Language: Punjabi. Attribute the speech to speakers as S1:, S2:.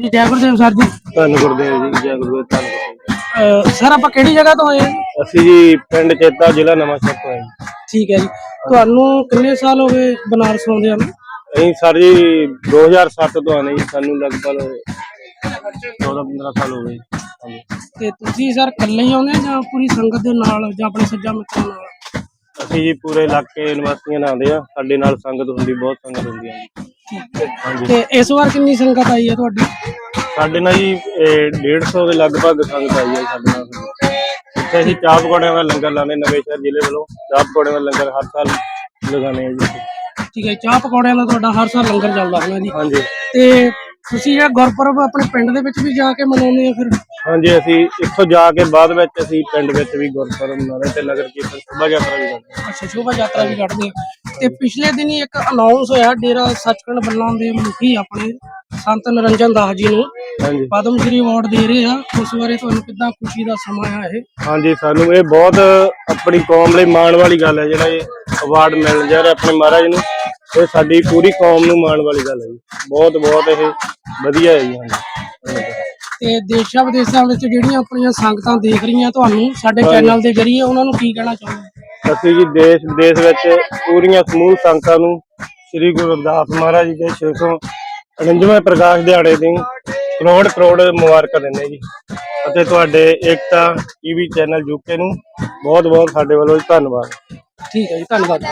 S1: ਜੀ ਜੈ ਗੁਰਦੇਵ ਸਰ ਜੀ
S2: ਧੰਨ ਗੁਰਦੇਵ ਜੀ ਜੈ ਗੁਰਦੇਵ ਧੰਨ ਗੁਰਦੇਵ
S1: ਅਹ ਸਰ ਆਪਾਂ ਕਿਹੜੀ ਜਗ੍ਹਾ ਤੋਂ ਆਏ ਹਾਂ ਜੀ?
S2: ਅਸੀਂ ਜੀ ਪਿੰਡ ਚੇਤਾ ਜ਼ਿਲ੍ਹਾ ਨਵਾਂ ਸ਼ਹਿਰ ਤੋਂ ਆਏ ਜੀ।
S1: ਠੀਕ ਹੈ ਜੀ ਤੁਹਾਨੂੰ ਕਿੰਨੇ ਸਾਲ ਹੋ ਗਏ ਬਨਾਰਸ ਆਉਂਦੇ ਹਨ
S2: ਅਸੀਂ ਸਰ ਜੀ 2007 ਤੋਂ ਆਨੇ ਜੀ ਸਾਨੂੰ ਲਗਭਗ 14 15 ਸਾਲ ਹੋ ਗਏ ਜੀ। ਹਾਂਜੀ।
S1: ਤੇ ਤੁਸੀਂ ਸਰ ਇਕੱਲੇ ਹੀ ਆਉਂਦੇ ਜਾਂ ਪੂਰੀ ਸੰਗਤ ਦੇ ਨਾਲ ਜਾਂ ਆਪਣੇ ਸੱਜਾ ਮਿੱਤਰਾਂ ਨਾਲ
S2: ਅਸੀਂ ਜੀ ਪੂਰੇ ਇਲਾਕੇ ਨਿਵਾਸੀਆਂ ਨਾਲ ਆਉਂਦੇ ਆ ਸਾਡੇ ਨਾਲ ਸੰਗਤ ਹੁੰਦੀ ਬਹੁਤ ਸੰਗਤ ਹੁੰਦੀ ਆ ਜੀ ਹਾਂਜੀ
S1: ਤੇ ਇਸ ਵਾਰ ਕਿੰਨੀ ਸੰਗਤ ਆਈ ਹੈ ਤੁਹਾਡੀ
S2: ਸਾਡੇ ਨਾਲ ਜੀ ਇਹ 150 ਦੇ ਲਗਭਗ ਸੰਗਤ ਆਈ ਹੈ ਸਾਡੇ ਨਾਲ। ਇੱਥੇ ਅਸੀਂ ਚਾਹ ਪਕੌੜਿਆਂ ਦਾ ਲੰਗਰ ਲਾਉਂਦੇ ਨਵੇਂ ਸ਼ਹਿਰ ਜ਼ਿਲ੍ਹੇ ਵੱਲੋਂ। ਚਾਹ ਪਕੌੜਿਆਂ ਦਾ ਲੰਗਰ ਹਰ ਸਾਲ ਲਗਾਉਂਦੇ ਆ ਜੀ
S1: ਠੀਕ ਹੈ ਚਾਹ ਪਕੌੜਿਆਂ ਦਾ ਤੁਹਾਡਾ ਹਰ ਸਾਲ ਲੰਗਰ ਚੱਲਦਾ ਹੈ ਜੀ?
S2: ਹਾਂਜੀ।
S1: ਤੇ ਤੁਸੀਂ ਇਹ ਗੁਰਪੁਰਬ ਆਪਣੇ ਪਿੰਡ ਦੇ ਵਿੱਚ ਵੀ ਜਾ ਕੇ ਮਨਾਉਂਦੇ ਆ ਫਿਰ?
S2: ਹਾਂਜੀ ਅਸੀਂ ਇੱਥੋਂ ਜਾ ਕੇ ਬਾਅਦ ਵਿੱਚ ਅਸੀਂ ਪਿੰਡ ਵਿੱਚ ਵੀ ਗੁਰਪੁਰਬ ਮਨਾਉਂਦੇ ਤੇ ਨਗਰ ਕੀਰਤਨ ਸ਼ੋਭਾ ਯਾਤਰਾ ਵੀ ਕਰਦੇ
S1: ਅੱਛਾ ਸ਼ੋਭਾ ਯਾਤਰਾ ਵੀ ਕੱਢਦੇ ਆ ਤੇ ਪਿਛਲੇ ਦਿਨੀ ਇੱਕ ਅਨਾਉਂਸ ਹੋਇਆ ਡੇਰਾ ਸੱਚਖੰਡ ਬੱਲਾਂ ਦੇ ਮੁਖੀ ਆਪਣੇ ਸੰਤ ਨਰਿੰਜਨ ਦਾਸ ਜੀ ਨੂੰ
S2: ਹਾਂਜੀ।
S1: ਪਦਮ ਸ਼੍ਰੀ ਅਵਾਰਡ ਦੇ ਰਹੇ ਆ। ਉਸ ਬਾਰੇ ਤੁਹਾਨੂੰ ਕਿੱਦਾਂ ਖੁਸ਼ੀ ਦਾ ਸਮਾਂ ਆ ਇਹ?
S2: ਹਾਂਜੀ ਸਾਨੂੰ ਇਹ ਬਹੁਤ ਆਪਣੀ ਕੌਮ ਲਈ ਮਾਣ ਵਾਲੀ ਗੱਲ ਹੈ ਜਿਹੜਾ ਇਹ ਅਵਾਰਡ ਮਿਲਣ ਜਾ ਰਿਹਾ ਆਪਣੇ ਮਹਾਰਾਜ ਨੂੰ। ਇਹ ਸਾਡੀ ਪੂਰੀ ਕੌਮ ਨੂੰ ਮਾਣ ਵਾਲੀ ਗੱਲ ਹੈ ਜੀ। ਬਹੁਤ ਬਹੁਤ ਇਹ ਵਧੀਆ ਹੈ ਜੀ ਹਾਂਜੀ।
S1: ਤੇ ਦੇਸ਼ਾਂ ਵਿਦੇਸ਼ਾਂ ਵਿੱਚ ਜਿਹੜੀਆਂ ਆਪਣੀਆਂ ਸੰਗਤਾਂ ਦੇਖ ਰਹੀਆਂ ਤੁਹਾਨੂੰ ਸਾਡੇ ਚੈਨਲ ਦੇ ਜ਼ਰੀਏ ਉਹਨਾਂ ਨੂੰ ਕੀ ਕਹਿਣਾ ਚਾਹੁੰਦੇ
S2: ਅਸੀਂ ਜੀ ਦੇਸ਼ ਵਿਦੇਸ਼ ਵਿੱਚ ਪੂਰੀਆਂ ਸਮੂਹ ਸੰਗਤਾਂ ਨੂੰ ਸ੍ਰੀ ਗੁਰੂ ਰਵਿਦਾਸ ਮਹਾਰਾਜ ਜੀ ਦੇ 649ਵੇਂ ਪ੍ਰਕਾਸ਼ ਦਿਹਾੜੇ ਦੀ ਕਰੋੜ ਕਰੋੜ ਮੁਬਾਰਕਾਂ ਦਿੰਦੇ ਜੀ। ਅਤੇ ਤੁਹਾਡੇ ਏਕਤਾ ਟੀਵੀ ਚੈਨਲ ਯੂਕੇ ਨੂੰ ਬਹੁਤ ਬਹੁਤ ਸਾਡੇ ਵੱਲੋਂ ਧੰਨਵਾਦ।
S1: ਠੀਕ ਹੈ ਜੀ ਧੰਨਵਾਦ।